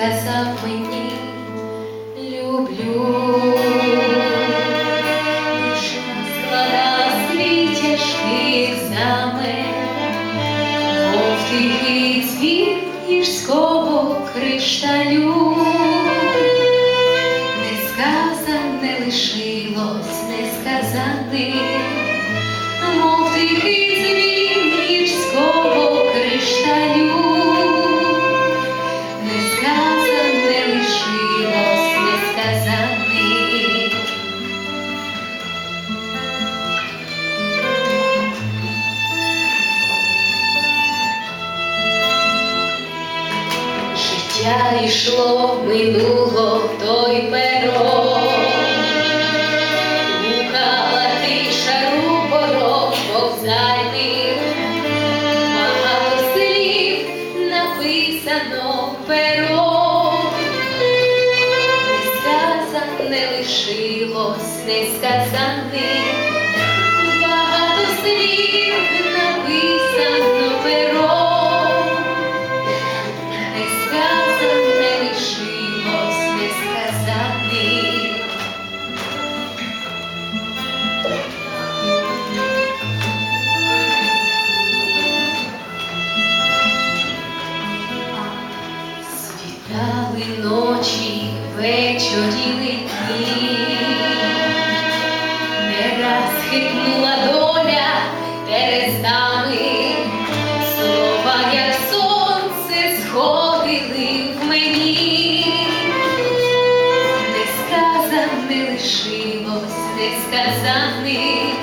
сказав мені, люблю. Душа склала свій тяжкий екзамен, тихий цвіт гірського кришталю. Несказане лишилось несказаним, мов Життя йшло минуло той перо, Гукала тиша рупором повзальних, багато слів написано пером, несказане лишилось несказаним, багато Світали ночі, вечоріли дні, не раз хитнула доля терезами, слова, як сонце, сходили в мені, несказане лишилось несказаним,